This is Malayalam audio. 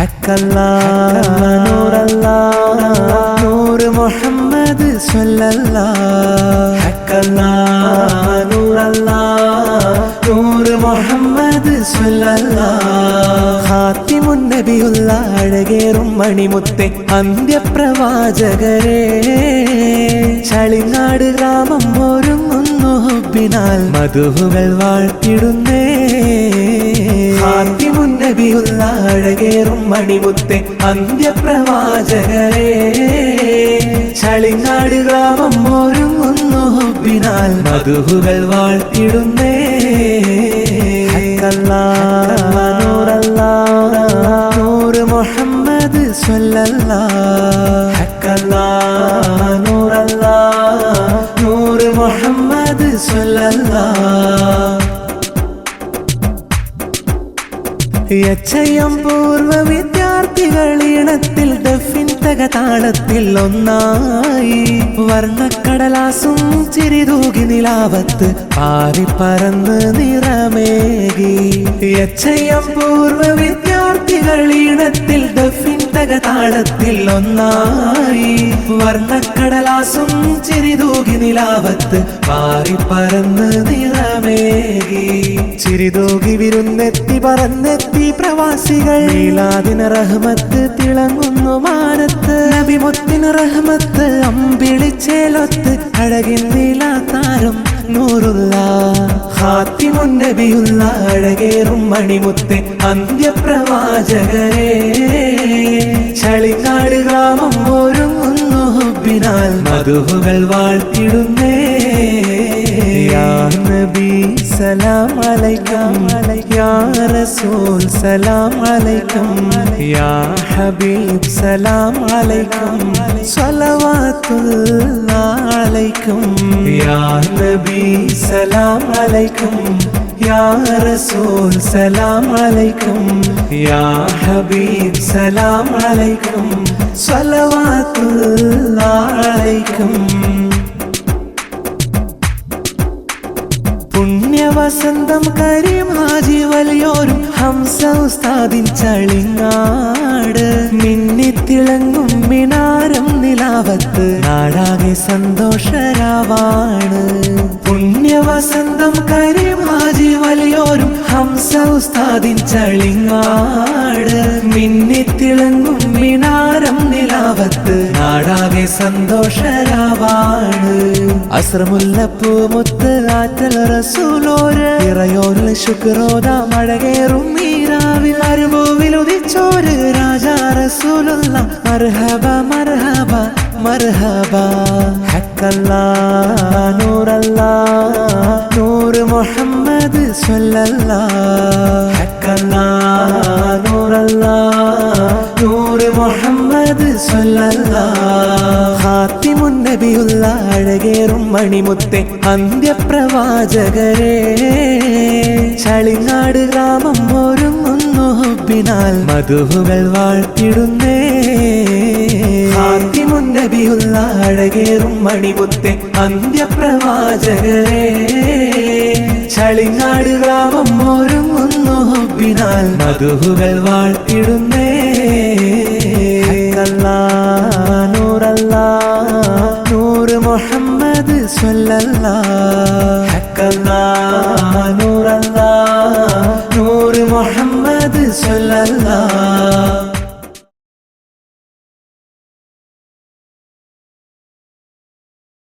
ഹക്കല്ലാ നൂറല്ല നൂറ് മുഹമ്മദ് സ്വല്ലല്ലാ. ഹക്കല്ലാ നൂറല്ല നൂറ് മുഹമ്മദ് സ്വല്ലല്ലാ. ഹാത്തിമുൻ നബിയുള്ള അഴകേറും മണിമുത്തെ അന്ത്യപ്രവാചകരെ. ചളിങ്ങാട് ഗ്രാമം ഒരുങ്ങുന്നു ഹുബിനാൽ മധുഹുകൾ വാഴ്ത്തിടുന്നേ. മണിമുത്തെ അന്ത്യപ്രവാചകരെ. ചളിനാട് ഗ്രാമം ഒരുങ്ങുന്നു പിന്നാൽ മധുഹുകൾ വാഴ്ത്തിടുന്നേ. നൂറ് മുഹമ്മദ് ഹക്കല്ലാ, നൂറ് മുഹമ്മദ് സ്വല്ലല്ലാ. യച്ചയം പൂർവ വിദ്യാർത്ഥികൾ ഈണത്തിൽ ദഫിൻ തകതാളത്തിൽ ഒന്നായി വർണക്കടലാസും ചിരിതൂകി നിലാവത്ത് പാറി പറന്ന് നിറമേകി. യച്ചയം പൂർവ വിദ്യാർത്ഥികൾ ഡഫിൻ തകതാളത്തിൽ ഒന്നായി വർണക്കടലാസും ചിരിതൂകി നിലാവത്ത് പാറി പറന്ന് നിറമേകി. ചിരിതൂകി വിരുന്നെത്തി പറന്നെത്തി പ്രവാസികൾ. ലീലാദിന റഹ്മത്ത് തിളങ്ങുന്നു മാനത്ത്. നബിമുത്തിന് റഹ്മത്ത് അമ്പിളിച്ചേലൊത്ത്. അഴകിൻ നീലാത്താരം നൂറുള്ള. ഹാത്തിമുന്നബിയുള്ള അഴകേറും മണിമുത്തെ അന്ത്യപ്രവാചകരെ. ഹുബിനാൽ മധുഹുകൾ വാഴ്ത്തിടുന്നേ യാ നബി സലാം അലൈക്കും യാ റസൂൽ സലാം അലൈക്കും യാ ഹബീബ് സലാം അലൈക്കും സ്വലവാത്തുല്ലാഹ് അലൈക്കും യാ നബി സലാം അലൈക്കും യാ റസൂൽ സലാം അലൈക്കും യാ ഹബീബ് സലാം അലൈക്കും പുണ്യവസന്തം കരിമാജി വലിയോരും ഹംസ ഉസ്താദിൻ ചളിങ്ങാട്. മിന്നിത്തിളങ്ങും മിനാരം നിലാവത്ത് നാടാകെ സന്തോഷരാവാണ്. പുണ്യവസന്തം കരി ഹംസ ഉസ്താദിൻ ചളിങ്ങാട് മിന്നിത്തിളങ്ങും മിനാരം നിലാവത്ത് നാടാകെ സന്തോഷരാവാണ്. അസ്രമുല്ലപ്പൂ മുത്ത് ആറ്റൽ റസൂലോര് ഇറയോരിൽ ശുക്രോദ മഴകേറും മീരാവിൽ അരുഭൂവിൽ ഉദിച്ചോര് രാജാ റസൂലുള്ള മർഹബ മർഹബ മർഹബ. ഹക്കല്ലാ നൂറല്ലാ. നൂറ് മുഹമ്മദ് നൂറ് മുഹമ്മദ് സ്വല്ലല്ലാ. ഹാത്തിമുൻ നബിയുള്ള അഴകേറും മണിമുത്തെ അന്ത്യപ്രവാചകരെ. ചളിനാട് ഗ്രാമം ഒരുങ്ങുന്നു ഹുബിനാൽ മധുഹുകൾ വാഴ്ത്തിടുന്നേ. ഹാത്തിമുൻ നബിയുള്ള അഴകേറും മണിപുത്തെ അന്ത്യപ്രവാചകരെ. ചളിങ്ങാട് ഗ്രാമം ഒരുങ്ങുന്നു ഹുബിനാൽ മധുഹുകൾ വാഴ്ത്തിടുന്നേ. അല്ലാ നൂറല്ലാ, നൂറ് മുഹമ്മദ് സ്വല്ലല്ലാ. ഹക്കല്ലാ, നൂറല്ലാ, നൂറ് മുഹമ്മദ് സ്വല്ലല്ലാ.